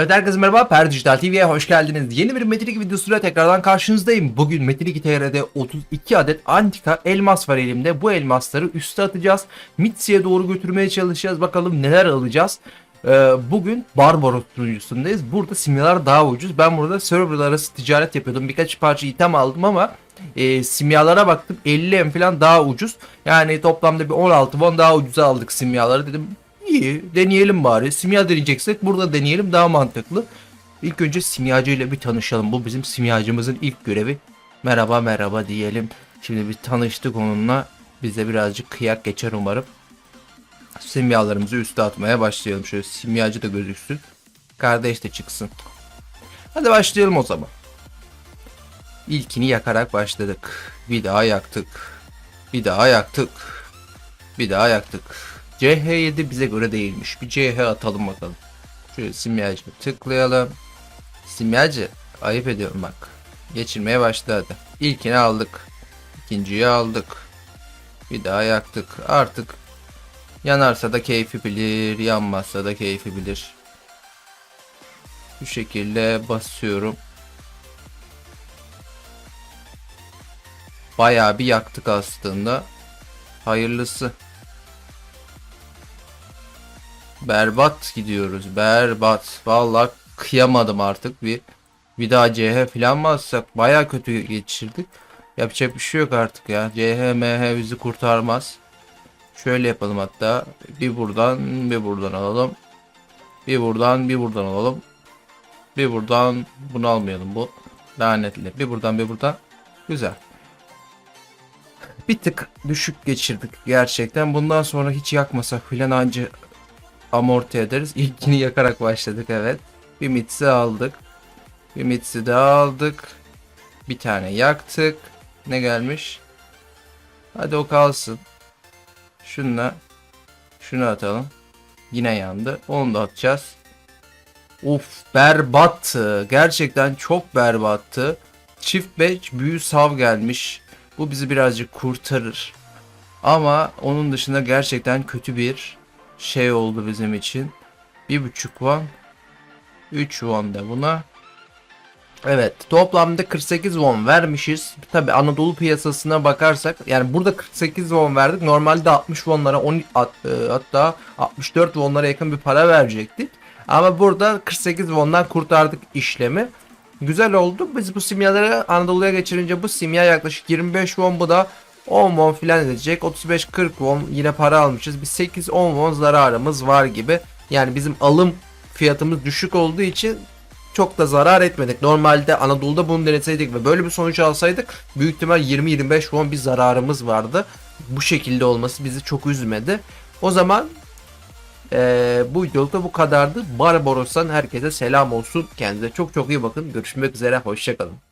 Evet herkese merhaba, Per Dijital TV'ye hoş geldiniz. Yeni bir Metin 2 videosuyla tekrardan karşınızdayım. Bugün Metin 2 TR'de 32 adet antika elmas var elimde. Bu elmasları üste atacağız. Mitsi'ye doğru götürmeye çalışacağız. Bakalım neler alacağız. Ee, bugün Barbaros sunucusundayız. Burada simyalar daha ucuz. Ben burada server arası ticaret yapıyordum. Birkaç parça item aldım ama e, simyalara baktım 50 em falan daha ucuz. Yani toplamda bir 16 won daha ucuza aldık simyaları. Dedim İyi deneyelim bari. Simya deneyeceksek burada deneyelim daha mantıklı. İlk önce simyacı ile bir tanışalım. Bu bizim simyacımızın ilk görevi. Merhaba merhaba diyelim. Şimdi bir tanıştık onunla. Bize birazcık kıyak geçer umarım. Simyalarımızı üste atmaya başlayalım. Şöyle simyacı da gözüksün. Kardeş de çıksın. Hadi başlayalım o zaman. İlkini yakarak başladık. Bir daha yaktık. Bir daha yaktık. Bir daha yaktık. CH7 bize göre değilmiş. Bir CH atalım bakalım. Şöyle simyacı tıklayalım. Simyacı ayıp ediyorum bak. Geçirmeye başladı. İlkini aldık. İkinciyi aldık. Bir daha yaktık. Artık yanarsa da keyfi bilir. Yanmazsa da keyfi bilir. Bu şekilde basıyorum. Bayağı bir yaktık aslında. Hayırlısı. Berbat gidiyoruz. Berbat. Vallahi kıyamadım artık bir. Bir daha CH falan mı atsak? Baya kötü geçirdik. Yapacak bir şey yok artık ya. CH MH bizi kurtarmaz. Şöyle yapalım hatta. Bir buradan bir buradan alalım. Bir buradan bir buradan alalım. Bir buradan bunu almayalım bu. Lanetli. Bir buradan bir buradan. Güzel. Bir tık düşük geçirdik gerçekten. Bundan sonra hiç yakmasak filan anca amorti ederiz. İlkini yakarak başladık evet. Bir mitsi aldık. Bir mitsi daha aldık. Bir tane yaktık. Ne gelmiş? Hadi o kalsın. Şunla şunu atalım. Yine yandı. Onu da atacağız. Uf berbattı. Gerçekten çok berbattı. Çift beç büyü sav gelmiş. Bu bizi birazcık kurtarır. Ama onun dışında gerçekten kötü bir şey oldu bizim için. Bir buçuk won. 3 won da buna. Evet toplamda 48 won vermişiz. Tabi Anadolu piyasasına bakarsak yani burada 48 won verdik. Normalde 60 wonlara 10 at, e, hatta 64 wonlara yakın bir para verecektik. Ama burada 48 wondan kurtardık işlemi. Güzel oldu. Biz bu simyaları Anadolu'ya geçirince bu simya yaklaşık 25 won bu da 10 won filan edecek. 35-40 won yine para almışız. Bir 8-10 won zararımız var gibi. Yani bizim alım fiyatımız düşük olduğu için çok da zarar etmedik. Normalde Anadolu'da bunu deneseydik ve böyle bir sonuç alsaydık büyük ihtimal 20-25 won bir zararımız vardı. Bu şekilde olması bizi çok üzmedi. O zaman eee, bu videolukta bu kadardı. Barbaros'tan herkese selam olsun. Kendinize çok çok iyi bakın. Görüşmek üzere. Hoşçakalın.